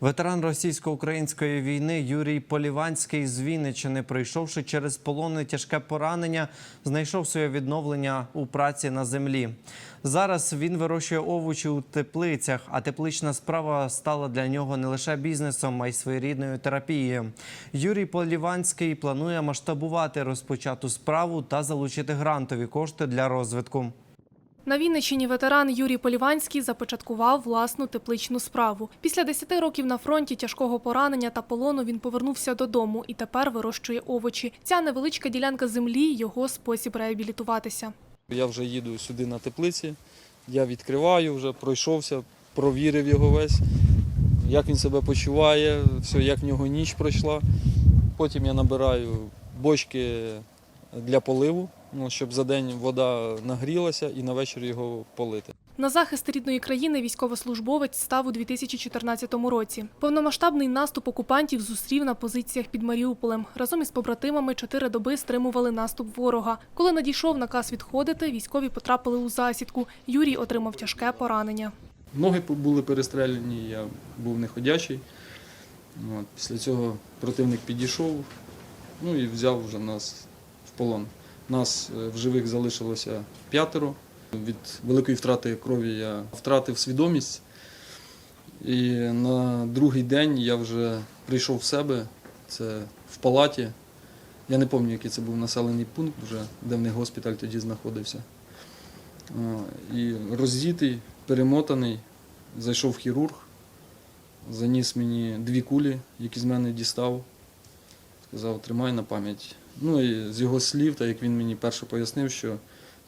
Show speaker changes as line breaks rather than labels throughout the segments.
Ветеран російсько-української війни Юрій Поліванський з Вінниччини, пройшовши через полони тяжке поранення, знайшов своє відновлення у праці на землі. Зараз він вирощує овочі у теплицях, а теплична справа стала для нього не лише бізнесом, а й своєрідною терапією. Юрій Поліванський планує масштабувати розпочату справу та залучити грантові кошти для розвитку.
На Вінниччині ветеран Юрій Поліванський започаткував власну тепличну справу. Після 10 років на фронті тяжкого поранення та полону він повернувся додому і тепер вирощує овочі. Ця невеличка ділянка землі його спосіб реабілітуватися.
Я вже їду сюди на теплиці, я відкриваю, вже пройшовся, провірив його весь, як він себе почуває, все, як в нього ніч пройшла. Потім я набираю бочки для поливу, ну, щоб за день вода нагрілася і на вечір його полити.
На захист рідної країни військовослужбовець став у 2014 році. Повномасштабний наступ окупантів зустрів на позиціях під Маріуполем. Разом із побратимами чотири доби стримували наступ ворога. Коли надійшов наказ відходити, військові потрапили у засідку. Юрій отримав тяжке поранення.
Ноги були перестріляні, я був неходячий. От, після цього противник підійшов ну, і взяв вже нас в полон. Нас е, в живих залишилося п'ятеро. Від великої втрати крові я втратив свідомість. І на другий день я вже прийшов в себе, це в палаті. Я не пам'ятаю, який це був населений пункт, вже, де в них госпіталь тоді знаходився. І роздітий, перемотаний, зайшов хірург, заніс мені дві кулі, які з мене дістав. Сказав, тримай на пам'ять. Ну і з його слів, так як він мені перше пояснив, що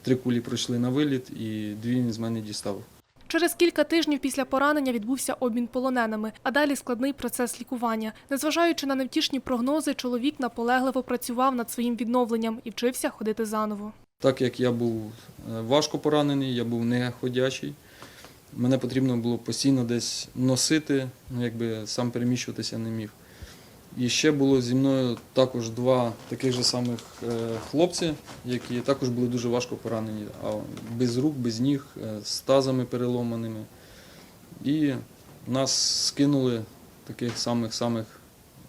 три кулі пройшли на виліт і дві він з мене дістав.
Через кілька тижнів після поранення відбувся обмін полоненими, а далі складний процес лікування. Незважаючи на невтішні прогнози, чоловік наполегливо працював над своїм відновленням і вчився ходити заново.
Так як я був е, важко поранений, я був неходячий, мене потрібно було постійно десь носити, ну якби сам переміщуватися не міг. І ще було зі мною також два таких же самих е, хлопці, які також були дуже важко поранені, а без рук, без ніг, е, з тазами переломаними. І нас скинули таких самих самих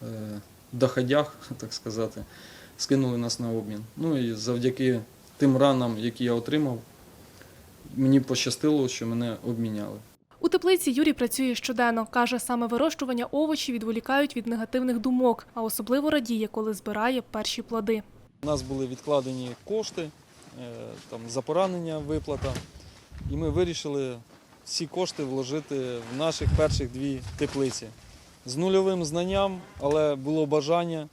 е, доходях, так сказати, скинули нас на обмін. Ну і завдяки тим ранам, які я отримав, мені пощастило, що мене обміняли.
Теплиці Юрій працює щоденно. Каже, саме вирощування овочів відволікають від негативних думок, а особливо радіє, коли збирає перші плоди.
У нас були відкладені кошти, е, там, за поранення виплата, і ми вирішили ці кошти вложити в наших перших дві теплиці. З нульовим знанням, але було бажання,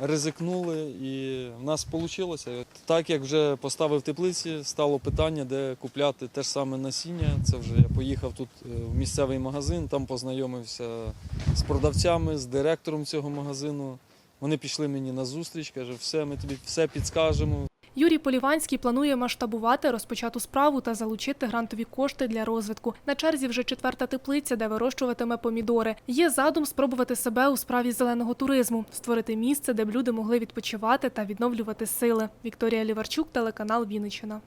ризикнули і в нас вийшло. Так як вже поставив теплиці, стало питання, де купляти те ж саме насіння. Це вже я поїхав тут е, в місцевий магазин, там познайомився з продавцями, з директором цього магазину. Вони пішли мені на зустріч, каже, все, ми тобі все підскажемо.
Юрій Поліванський планує масштабувати розпочату справу та залучити грантові кошти для розвитку. На черзі вже четверта теплиця, де вирощуватиме помідори. Є задум спробувати себе у справі зеленого туризму, створити місце, де б люди могли відпочивати та відновлювати сили. Вікторія Ліварчук, телеканал Вінниччина.